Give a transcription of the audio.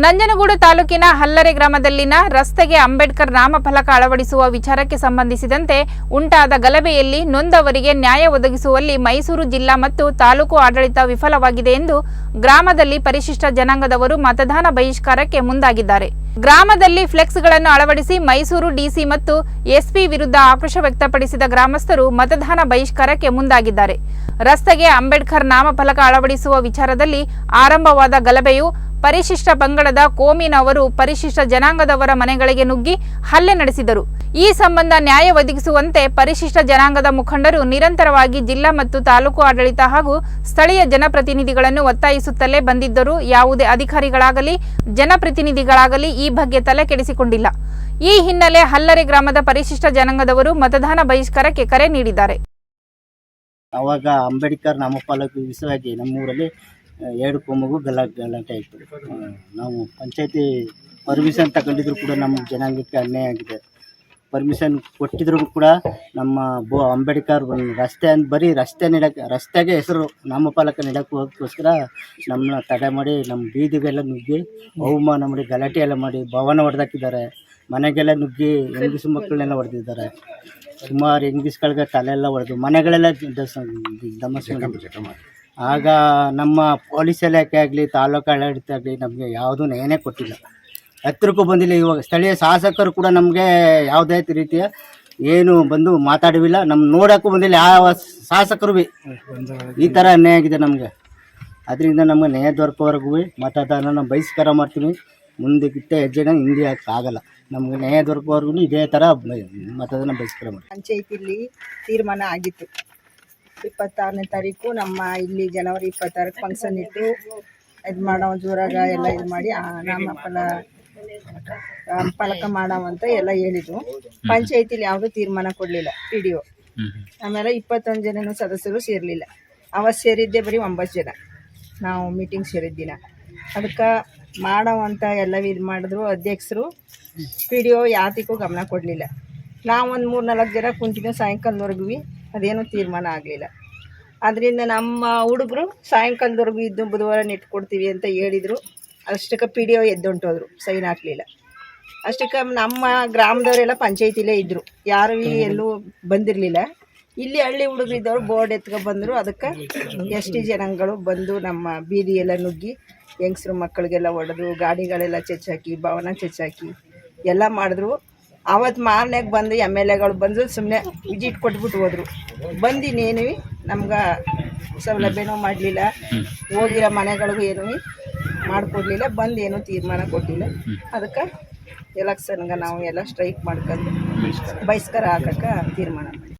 ನಂಜನಗೂಡು ತಾಲೂಕಿನ ಹಲ್ಲರೆ ಗ್ರಾಮದಲ್ಲಿನ ರಸ್ತೆಗೆ ಅಂಬೇಡ್ಕರ್ ನಾಮಫಲಕ ಅಳವಡಿಸುವ ವಿಚಾರಕ್ಕೆ ಸಂಬಂಧಿಸಿದಂತೆ ಉಂಟಾದ ಗಲಭೆಯಲ್ಲಿ ನೊಂದವರಿಗೆ ನ್ಯಾಯ ಒದಗಿಸುವಲ್ಲಿ ಮೈಸೂರು ಜಿಲ್ಲಾ ಮತ್ತು ತಾಲೂಕು ಆಡಳಿತ ವಿಫಲವಾಗಿದೆ ಎಂದು ಗ್ರಾಮದಲ್ಲಿ ಪರಿಶಿಷ್ಟ ಜನಾಂಗದವರು ಮತದಾನ ಬಹಿಷ್ಕಾರಕ್ಕೆ ಮುಂದಾಗಿದ್ದಾರೆ. ಗ್ರಾಮದಲ್ಲಿ ಫ್ಲೆಕ್ಸ್ಗಳನ್ನು ಅಳವಡಿಸಿ ಮೈಸೂರು ಡಿಸಿ ಮತ್ತು ಎಸ್ಪಿ ವಿರುದ್ಧ ಆಕ್ರೋಶ ವ್ಯಕ್ತಪಡಿಸಿದ ಗ್ರಾಮಸ್ಥರು ಮತದಾನ ಬಹಿಷ್ಕಾರಕ್ಕೆ ಮುಂದಾಗಿದ್ದಾರೆ. ರಸ್ತೆಗೆ ಅಂಬೇಡ್ಕರ್ ನಾಮಫಲಕ ಅಳವಡಿಸುವ ವಿಚಾರದಲ್ಲಿ ಆರಂಭವಾದ ಗಲಭೆಯು ಪರಿಶಿಷ್ಟ ಪಂಗಡದ ಕೋಮಿನವರು ಪರಿಶಿಷ್ಟ ಜನಾಂಗದವರ ಮನೆಗಳಿಗೆ ನುಗ್ಗಿ ಹಲ್ಲೆ ನಡೆಸಿದರು. ಈ ಸಂಬಂಧ ನ್ಯಾಯ ಒದಗಿಸುವಂತೆ ಪರಿಶಿಷ್ಟ ಜನಾಂಗದ ಮುಖಂಡರು ನಿರಂತರವಾಗಿ ಜಿಲ್ಲಾ ಮತ್ತು ತಾಲೂಕು ಆಡಳಿತ ಹಾಗೂ ಸ್ಥಳೀಯ ಜನಪ್ರತಿನಿಧಿಗಳನ್ನು ಒತ್ತಾಯಿಸುತ್ತಲೇ ಬಂದಿದ್ದರೂ ಯಾವುದೇ ಅಧಿಕಾರಿಗಳಾಗಲಿ, ಜನಪ್ರತಿನಿಧಿಗಳಾಗಲಿ ಈ ಬಗ್ಗೆ ತಲೆ ಕೆಡಿಸಿಕೊಂಡಿಲ್ಲ. ಈ ಹಿನ್ನೆಲೆ ಹಲ್ಲರೆ ಗ್ರಾಮದ ಪರಿಶಿಷ್ಟ ಜನಾಂಗದವರು ಮತದಾನ ಬಹಿಷ್ಕಾರಕ್ಕೆ ಕರೆ ನೀಡಿದ್ದಾರೆ. ಅವಾಗ ಅಂಬೇಡ್ಕರ್ ನಾಮಫಲಕ ವಿಷಯವಾಗಿ ನಮ್ಮೂರಲ್ಲಿ ಎರಡು ಕೋಮಗೂ ಗಲಾಟೆ ಗಲಾಟೆ ಆಯಿತು ನಾವು ಪಂಚಾಯತಿ ಪರ್ಮಿಷನ್ ತಗೊಂಡಿದ್ರು ಕೂಡ ನಮ್ಮ ಜನಾಂಗಕ್ಕೆ ಅನ್ಯಾಯ ಆಗಿದೆ. ಪರ್ಮಿಷನ್ ಕೊಟ್ಟಿದ್ರು ಕೂಡ ನಮ್ಮ ಬೋ ಅಂಬೇಡ್ಕರ್ ರಸ್ತೆ ಅಂತ ಬರೀ ರಸ್ತೆ ನೆಡಕ್ಕೆ ರಸ್ತೆಗೆ ಹೆಸರು ನಾಮಫಲಕ ನೆಡಕ್ಕೆ ಹೋಗೋಕ್ಕೋಸ್ಕರ ನಮ್ಮನ್ನ ತಡೆ ಮಾಡಿ, ನಮ್ಮ ಬೀದಿಗೆಲ್ಲ ನುಗ್ಗಿ, ಅವಮಾನ ಮಾಡಿ, ಗಲಾಟೆ ಎಲ್ಲ ಮಾಡಿ ಭವನ ಹೊಡೆದಾಕಿದ್ದಾರೆ ಮನೆಗೆಲ್ಲ ನುಗ್ಗಿ ಹೆಂಗಸು ಮಕ್ಕಳನ್ನೆಲ್ಲ ಹೊಡೆದಿದ್ದಾರೆ ಸುಮಾರು ಹೆಂಗಸ್ಗಳಿಗೆ ತಲೆ ಎಲ್ಲ ಹೊಡೆದು ಮನೆಗಳೆಲ್ಲ ದಸ- ದಮಸ್ ಮಾಡಿ. ಆಗ ನಮ್ಮ ಪೊಲೀಸ್ ಇಲಾಖೆ ಆಗಲಿ, ತಾಲೂಕು ಆಡಳಿತ ಆಗಲಿ ನಮಗೆ ಯಾವುದೂ ನಯನೇ ಕೊಟ್ಟಿಲ್ಲ. ಹತ್ತಿರಕ್ಕೂ ಬಂದಿಲ್ಲ. ಇವಾಗ ಸ್ಥಳೀಯ ಶಾಸಕರು ಕೂಡ ನಮಗೆ ಯಾವುದೇ ರೀತಿಯ ಏನು ಬಂದು ಮಾತಾಡುವಿಲ್ಲ. ನಮ್ಮ ನೋಡೋಕ್ಕೂ ಬಂದಿಲ್ಲ. ಯಾವ ಶಾಸಕರು ಬಿ ಈ ಥರ ಅನ್ಯಾಯ ಆಗಿದೆ ನಮಗೆ. ಅದರಿಂದ ನಮಗೆ ನ್ಯಾಯ ದೊರಕೋವರೆಗೂ ಮತದಾನ ನಾವು ಬಹಿಷ್ಕಾರ ಮಾಡ್ತೀವಿ. ಮುಂದಕ್ಕಿಟ್ಟ ಹೆಜ್ಜೆನ ಹಿಂದೆ ಆಗಲ್ಲ. ನಮಗೆ ನ್ಯಾಯ ದೊರಕೋವರೆಗೂ ಇದೇ ಥರ ಮತದಾನ ಬಹಿಷ್ಕಾರ ಮಾಡ್ತೀವಿ. ಪಂಚಾಯತಿಲಿ ತೀರ್ಮಾನ ಆಗಿತ್ತು. ಇಪ್ಪತ್ತಾರನೇ ತಾರೀಕು ನಮ್ಮ ಇಲ್ಲಿ ಜನವರಿ ಇಪ್ಪತ್ತಾರಕ್ಕೆ ಫಂಕ್ಷನ್ ಇಟ್ಟು ಇದು ಮಾಡೋ ಜೋರಾಗ ಎಲ್ಲ ಇದು ಮಾಡಿ ಆ ನಾಮಫಲ ಪಲಕ ಫಲಕ ಮಾಡವಂತ ಎಲ್ಲ ಹೇಳಿದ್ರು. ಪಂಚಾಯತಿಲಿ ಯಾವುದೂ ತೀರ್ಮಾನ ಕೊಡಲಿಲ್ಲ ಪಿ ಡಿ ಒ. ಆಮೇಲೆ ಇಪ್ಪತ್ತೊಂದು ಜನ ಸದಸ್ಯರು ಸೇರಲಿಲ್ಲ. ಅವತ್ತು ಸೇರಿದ್ದೆ ಬರೀ ಒಂಬತ್ತು ಜನ. ನಾವು ಮೀಟಿಂಗ್ ಸೇರಿದ್ದಿನ. ಅದಕ್ಕೆ ಮಾಡೋವಂಥ ಎಲ್ಲ ಇದು ಮಾಡಿದ್ರು ಅಧ್ಯಕ್ಷರು ಪಿ ಡಿ ಒ ಯಾತಿಗೂ ಗಮನ ಕೊಡಲಿಲ್ಲ. ನಾವು ಒಂದು ಮೂರು ನಾಲ್ಕು ಜನ ಕುಂತಿದ್ವಿ ಸಾಯಂಕಾಲದವರೆಗೂ ಅದೇನೂ ತೀರ್ಮಾನ ಆಗಲಿಲ್ಲ. ಅದರಿಂದ ನಮ್ಮ ಹುಡುಗರು ಸಾಯಂಕಾಲದವರೆಗೂ ಇದ್ದು ಬುಧವಾರ ಕೊಡ್ತೀವಿ ಅಂತ ಹೇಳಿದರು. ಅಷ್ಟಕ್ಕೆ ಪಿ ಡಿ ಒ ಎದ್ದುಂಟೋದ್ರು ಸೈನ್ ಹಾಕಲಿಲ್ಲ. ಅಷ್ಟಕ್ಕೆ ನಮ್ಮ ಗ್ರಾಮದವರೆಲ್ಲ ಪಂಚಾಯತಿಲೇ ಇದ್ದರು ಯಾರು ಎಲ್ಲೂ ಬಂದಿರಲಿಲ್ಲ. ಇಲ್ಲಿ ಹಳ್ಳಿ ಹುಡುಗರು ಇದ್ದವರು ಬೋರ್ಡ್ ಎತ್ಕೊ ಬಂದರು. ಅದಕ್ಕೆ ಎಷ್ಟು ಜನಗಳು ಬಂದು ನಮ್ಮ ಬೀದಿ ಎಲ್ಲ ನುಗ್ಗಿ ಹೆಂಗಸ್ರು ಮಕ್ಕಳಿಗೆಲ್ಲ ಹೊಡೆದು, ಗಾಡಿಗಳೆಲ್ಲ ಚೆಚ್ಚಾಕಿ, ಭವನ ಚೆಚ್ಚಾಕಿ ಎಲ್ಲ ಮಾಡಿದ್ರು. ಅವತ್ತು ಮಾರ್ನೆಗೆ ಬಂದು ಎಂ ಎಲ್ ಎಗಳು ಬಂದು ಸುಮ್ಮನೆ ವಿಜಿಟ್ ಕೊಟ್ಬಿಟ್ಟು ಹೋದ್ರು. ಬಂದಿನೇನು ನಮ್ಗೆ ಸೌಲಭ್ಯನೂ ಮಾಡಲಿಲ್ಲ. ಹೋಗಿರೋ ಮನೆಗಳಿಗೂ ಏನೂ ಮಾಡಿಕೊಡ್ಲಿಲ್ಲ ಬಂದು ಏನೂ ತೀರ್ಮಾನ ಕೊಟ್ಟಿಲ್ಲ ಅದಕ್ಕೆ ಎಲೆಕ್ಷನ್ಗೆ ನಾವು ಎಲ್ಲ ಸ್ಟ್ರೈಕ್ ಮಾಡ್ಕೊಂಡು ಬಹಿಷ್ಕಾರ. ಹಾಕಕ್ಕೆ ತೀರ್ಮಾನ ಮಾಡಿ